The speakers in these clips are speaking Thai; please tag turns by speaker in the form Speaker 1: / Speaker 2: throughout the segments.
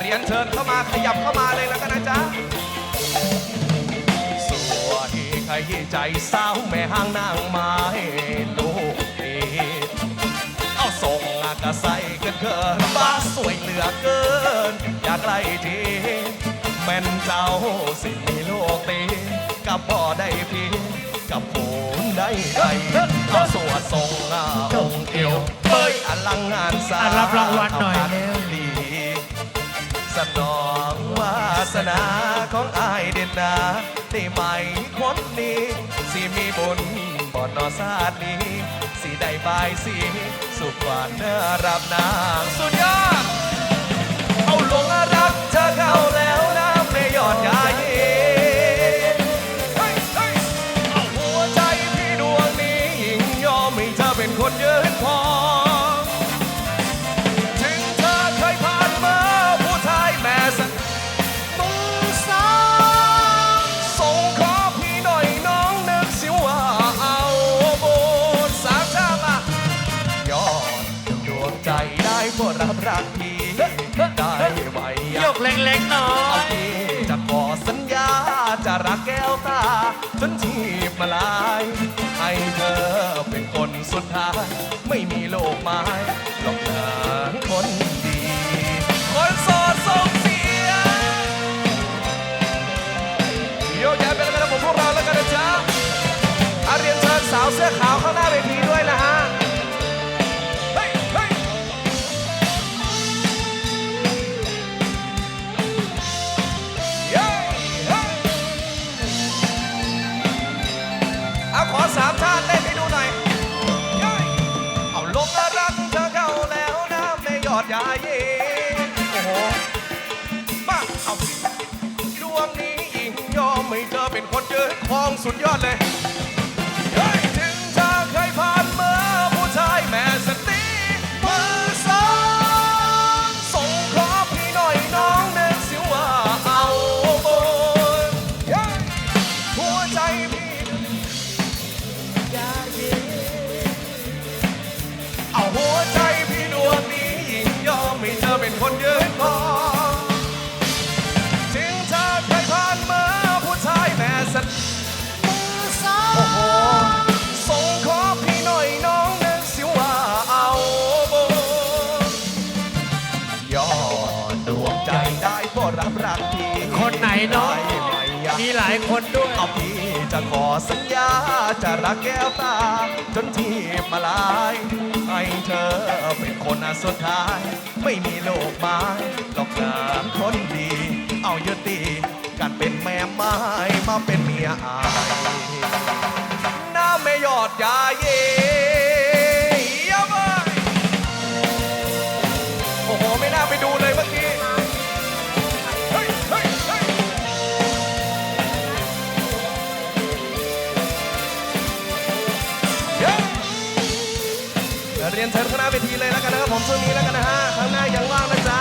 Speaker 1: เรียนเชิญเข้ามาขยับเข้ามาเลยแล้วกันนะจ๊ะสวัสดีใครใจสาวแม่ห้างนางไม้ลูกดีเอาส่งอากาใส่เกินเกินบ้าสวยเหลือเกิน อยากไล่ทีแม่นเจ้าสิมีโลกตีกับพ่อได้พีกับผมได้ไก รางวัล
Speaker 2: หน่อย
Speaker 1: เร็
Speaker 2: ว
Speaker 1: ดีสนองวาสนาของอายเด่นนาได้ไหมคนนี้สิมีบุญบ่อนอศาสตร์นี้สิได้บายสีสุขวันเนื้อรับนางสุดยอดเอาหลงรักเธอเข้าแล้วนะไม่ยอดยาเยเฮ้ยเฮ้ยเอาหัวใจพี่ดวงนี้ยิ่งยอมให้เธอเป็นคนยืนพอักทีได้ไหม
Speaker 2: ยกเล็กๆหน่อ
Speaker 1: เอ
Speaker 2: ย
Speaker 1: จะขอสัญญาจะรักแก้วตาจนทีบมาลาย ให้เธอเป็นคนสุดท้าย ไม่มีโลกไม้ ขอสามชาติเต้นให้ดูหน่อย เอาลงแล้วรักเธอเข้าแล้วนะไม่ยอดยาเย่โอ้โห มาเอาดวงนี้ยิงยอมให้เธอเป็นคนเจอของสุดยอดเลยายคนด้ว
Speaker 2: ย
Speaker 1: เอาพี่จะขอสัญญา จะรักแก้วตา จนที่มาลาย ให้เธอเป็นคนสุดท้าย ไม่มีโลกไม้หลอกนะคนดี เอายุติการเป็นแม่ไม้มาเป็นเมียอาย เรียนเชิญคณะเวทีเลยแล้วกันนะครับผมช่วงนี้แล้วกันนะฮะข้างหน้ายังว่างนะจ๊ะ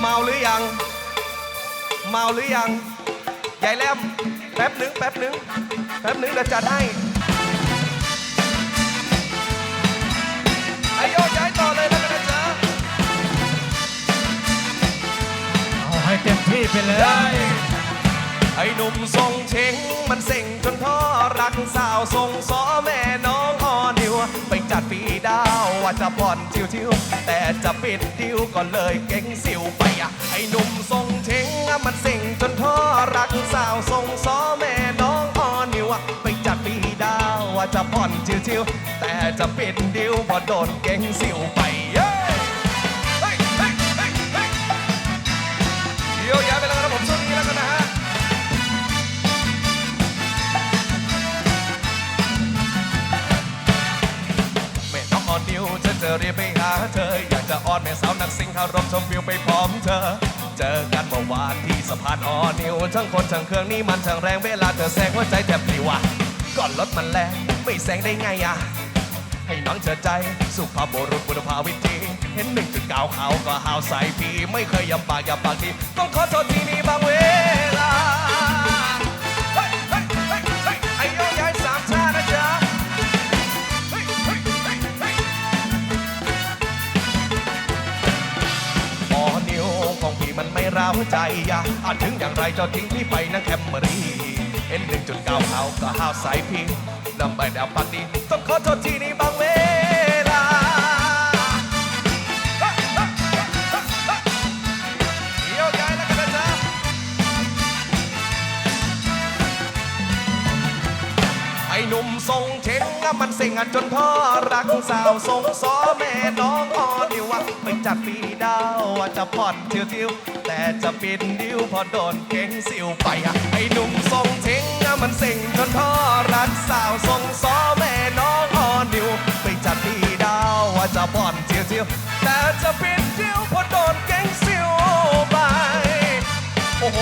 Speaker 1: เมาหรือยัง เมาหรือยังยายแลมแป๊บหนึ่งแป๊บหนึ่งแป๊บหนึ่งเดี๋ยวจัดให้ไอโยย้ายต่อเลยแล้วกันนะจ๊ะ
Speaker 2: เอาให้เต็มที่ไปเลย
Speaker 1: อ้หนุ่มทรงเชงมันเซ็งจนพ่อรักสาวทรงสอแม่น้องอ่อนนิวไปจัดปีดาวว่าจะผ่อนชิวๆแต่จะปิดดิวก็เลยเก่งสิวไปอะไอ้หนุ่มทรงเชงมันเซ็งจนพ่อรักสาวทรงสอแม่น้องอ่อนนิวไปจัดปีดาวว่าจะผ่อนชิวๆแต่จะปิดดิวพอโดนเก่งสิวไป เธอ อยากจะอ้อนแม่สาวนักสิงคารมชมวิวไปพร้อมเธอ เจอกันเมื่อวานที่สะพานอ่อนนิวช่างคนช่างเครื่องนี่มันช่างแรงเวลาเธอแซงหัวใจแทบปลิวอะก่อนรถมันแรงไม่แซงได้ไงอะให้น้องเชื่อใจ สุภาพบุรุษบุรพาวิธี เห็นหนึ่งจุดเก้าเขาก็หาวใส่พี่ ไม่เคยยำปากยำปากทีต้องขอโทษที่นี้บางเว ใจอะอาจถึงอย่างไรจ้าทิ้งพี่ไปนะแคมรี่เอ็นหนึ่งจุดเก้าเขาก็ห้าวสายพิงนำไปดาวปักดีต้องขอโทษที่นี้บางเว มันเสงจนพ่อรักสาวสงสอแม่น้องอ่อนนิวไปจัดปีดาวจะพอดเที่ยวแต่จะปิดนิ้วพอโดนเก่งสิวไปอะไอ้หนุ่มทรงเทงมันเสงจนพ่อรักสาวสงสอแม่น้องอ่อนนิวไปจัดปีดาวจะพอดเที่ยวแต่จะปิดนิ้วพอโดนเก่งสิวไปโอ้โห